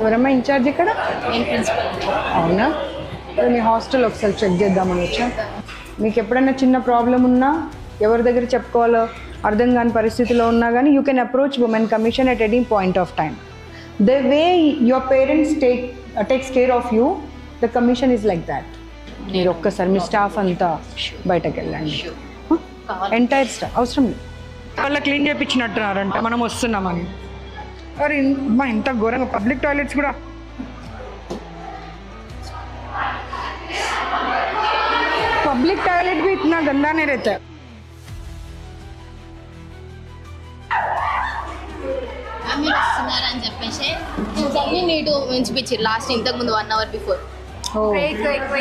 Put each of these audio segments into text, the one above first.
ఎవరమ్మా ఇన్ఛార్జ్ ఇక్కడ? అవునా? మీ హాస్టల్ ఒకసారి చెక్ చేద్దామని వచ్చా. మీకు ఎప్పుడైనా చిన్న ప్రాబ్లం ఉన్నా ఎవరి దగ్గర చెప్పుకోవాలో అర్థం కాని పరిస్థితిలో ఉన్నా కానీ you can approach women commission at any point of time the way your parents take takes care of you the commission is like that మీరు ఒక్కసారి మీ స్టాఫ్ అంతా బయటకు వెళ్ళండి. ఎంటైర్ స్టాఫ్ అవసరం లేదు. వాళ్ళ క్లీన్ చేయించినట్టున్నారంట మనం వస్తున్నామని. అరే మా ఇంత ఘోరంగా పబ్లిక్ టాయిలెట్స్ కూడా पब्लिक टॉयलेट भी इतना गंदा नहीं रहता है మీరు వస్తున్నారని చెప్పేసి అన్ని నీటు ఉంచిపించారు లాస్ట్ ఇంతకు ముందు వన్ అవర్ బిఫోర్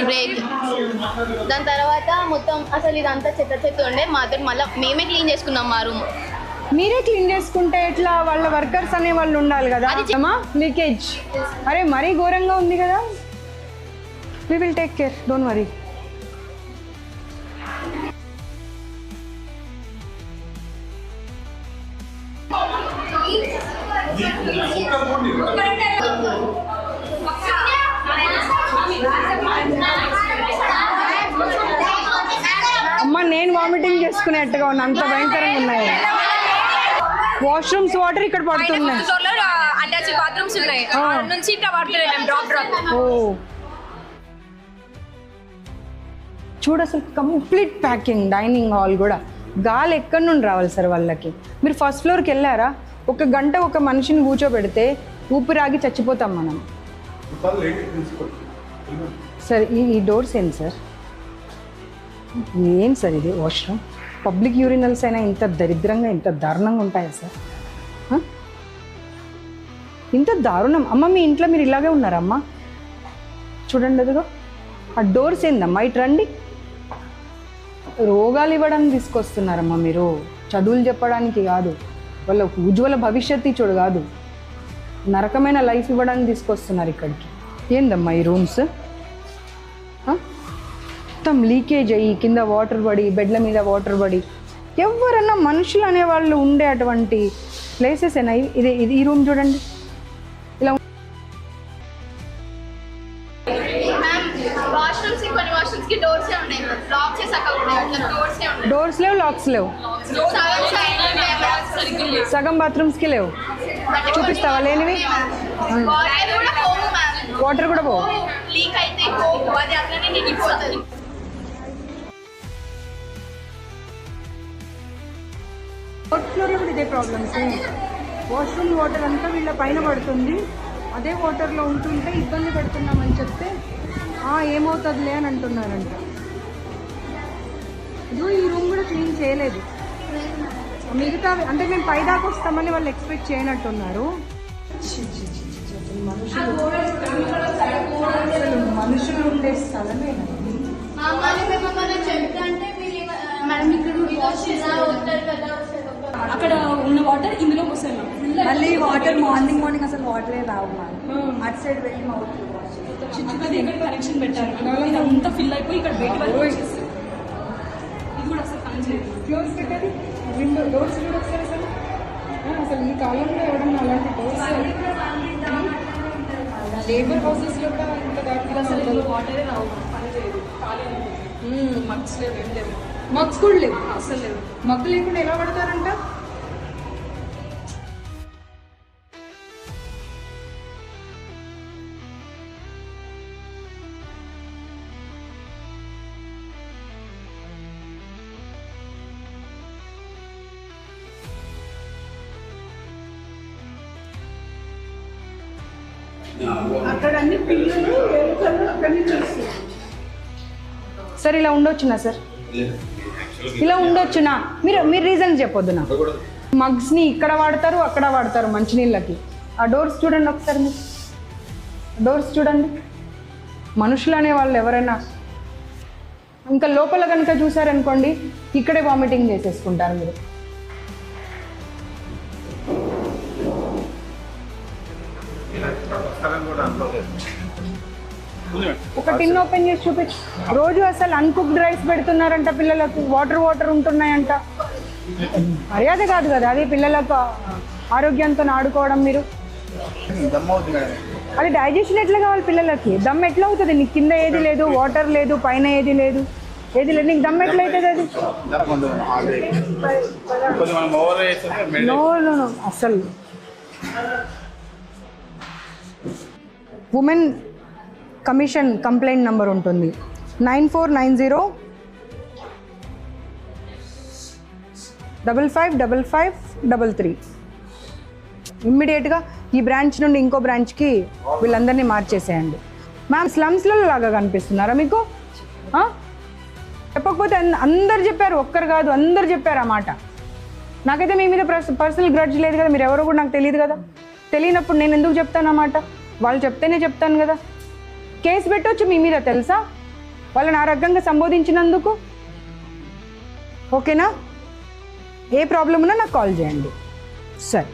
బ్రేక్ దాని తర్వాత మొత్తం అసలు ఇదంతా చెత్త చెత్త ఉండే మాతో మళ్ళీ మేమే క్లీన్ చేసుకున్నాం మా రూమ్ మీరే క్లీన్ చేసుకుంటే ఎట్లా? వాళ్ళ వర్కర్స్ అనే వాళ్ళు ఉండాలి కదా. అమ్మా లీకేజ్ అరే మరీ ఘోరంగా ఉంది కదా. We will take care don't worry అమ్మ నేను వామిటింగ్ చేసుకునేట్టుగా ఉన్నా. అంత భయంకరంగా ఉన్నాయి. వాష్రూమ్స్ వాటర్ ఇక్కడ పడుతున్నాయి. అటాచ్ బాత్రూమ్స్ ఉన్నాయి. నుంచి ఇట్లా డ్రాప్ డ్రాప్ ఓ. చూడు అసలు కంప్లీట్ ప్యాకింగ్ డైనింగ్ హాల్ కూడా. గాలి ఎక్కడి నుండి రావాలి సార్ వాళ్ళకి? మీరు ఫస్ట్ ఫ్లోర్కి వెళ్ళారా? ఒక గంట ఒక మనిషిని కూర్చోబెడితే ఊపిరాగి చచ్చిపోతాం మనం. సార్ ఈ ఈ డోర్స్ ఏంటి సార్? ఏం సార్ ఇది? వాష్రూమ్ పబ్లిక్ యూరినల్స్ అయినా ఇంత దరిద్రంగా ఇంత దారుణంగా ఉంటాయా సార్? ఇంత దారుణం. అమ్మ మీ ఇంట్లో మీరు ఇలాగే ఉన్నారమ్మా చూడండి అదిగో. ఆ డోర్స్ ఏందమ్మా? ఇటు రండి. రోగాలు ఇవ్వడానికి తీసుకొస్తున్నారమ్మా మీరు. చదువులు చెప్పడానికి కాదు. వాళ్ళ ఉజ్వల భవిష్యత్తు చూడు కాదు. నరకమైన లైఫ్ ఇవ్వడానికి తీసుకొస్తున్నారు ఇక్కడికి. ఏందమ్మా ఈ రూమ్స్? మొత్తం లీకేజ్ అయ్యి కింద వాటర్ పడి బెడ్ల మీద వాటర్ పడి ఎవరన్నా మనుషులు అనేవాళ్ళు ఉండే అటువంటి ప్లేసెస్ అయినా ఇది ఇది ఈ రూమ్ చూడండి. ఇలా డోర్స్ లేవు లాక్స్ లేవు. సగం బాత్రూమ్స్కి లేవు. చూపిస్తావా లేనివి? వాటర్ కూడా పోవు మ్యామ్ వాటర్ కూడా పోవు. లీక్ అయితే అది ఇదే ప్రాబ్లమ్స్ వాష్రూమ్ వాటర్ అంతా వీళ్ళ పైన పడుతుంది. అదే వాటర్లో ఉంటుంటే ఇబ్బంది పెడుతున్నామని చెప్తే "ఆ, ఏమవుతుందిలే అని అంటున్నారంట. ఇదిగో ఈ రూమ్ కూడా క్లీన్ చేయలేదు. మిగతా అంటే మేము పైదాకా వస్తామని వాళ్ళు ఎక్స్పెక్ట్ చేయనట్టున్నారు. మనుషులు ఉండే స్థలమే మేడం ఇక్కడ వాష్ ఉంటారు కదా అక్కడ ఉన్న వాటర్ ఇందులోకి వస్తాయి మ్యామ్ మళ్ళీ వాటర్ మార్నింగ్ మార్నింగ్ అసలు వాటరే రావు అటు సైడ్ వెళ్ళి మౌత్ చిన్నది ఇక్కడ కనెక్షన్ పెట్టారు. అంతా ఫిల్ అయిపోయి ఇక్కడ బయట వరకు వచ్చేసి ఇది కూడా అసలు పని చేయదు క్లోజ్ పెట్టేది విండో డోర్స్ కూడా ఒకసారి అసలు. అసలు ఈ కాలంలో ఎవడన్నా అలాంటి డోర్స్ లేబర్ హౌసెస్లో కూడా ఇంత దారుణంగా అసలు వాటరే రావు. పని చేయదు. ఉంటుంది మగ్స్ లేవు ఏం లేవు. మగ్స్ కూడా లేవు. అసలు లేవు. మగ్గు లేకుండా ఎలా పడతారంట? అక్కడ అన్ని పిల్లలు ఎలుకలు. సార్ ఇలా ఉండొచ్చునా సార్? ఇలా ఉండొచ్చునా? మీరు మీరు రీజన్ చెప్పొద్దు నాకు. మగ్స్ని ఇక్కడ వాడతారు అక్కడ వాడతారు మంచినీళ్ళకి. ఆ డోర్స్ చూడండి ఒకసారి మీరు. డోర్స్ చూడండి. మనుషులు అనే వాళ్ళు ఎవరైనా. ఇంకా లోపల కనుక చూసారనుకోండి ఇక్కడే వామిటింగ్ చేసేసుకుంటారు మీరు. ఒక టిన్ ఓపెన్ చేసి చూపించు. రోజు అసలు అన్కుక్డ్ రైస్ పెడుతున్నారంట పిల్లలకు. వాటర్ వాటర్ ఉంటున్నాయంట. మర్యాద కాదు కదా అది పిల్లలకు ఆరోగ్యంతో ఆడుకోవడం మీరు. అది డైజెషన్ ఎట్లా కావాలి పిల్లలకి? దమ్ ఎట్లా అవుతుంది? నీకు కింద ఏది లేదు వాటర్ లేదు పైన ఏది లేదు. ఏది లేదు. నీకు దమ్ ఎట్లా అవుతుంది అది? నో అసలు ఉమెన్ కమిషన్ కంప్లైంట్ నంబర్ ఉంటుంది. Nine four nine zero double five double five double three. ఇమ్మీడియట్గా ఈ బ్రాంచ్ నుండి ఇంకో బ్రాంచ్కి వీళ్ళందరినీ మార్చేసేయండి. మ్యామ్ స్లమ్స్లలో లాగా కనిపిస్తున్నారా మీకు? చెప్పకపోతే అందరు చెప్పారు ఒక్కరు కాదు అందరు చెప్పారు ఆ మాట. నాకైతే మీ మీద పర్సనల్ గ్రడ్జ్ లేదు కదా మీరు ఎవరో కూడా నాకు తెలియదు కదా. తెలియనప్పుడు నేను ఎందుకు చెప్తాను అన్నమాట వాళ్ళు చెప్తేనే చెప్తాను కదా. కేసు పెట్టొచ్చు మీ మీద తెలుసా? వాళ్ళని ఆ రకంగా సంబోధించినందుకు. ఓకేనా? ఏ ప్రాబ్లం ఉన్నా నాకు కాల్ చేయండి. సరే.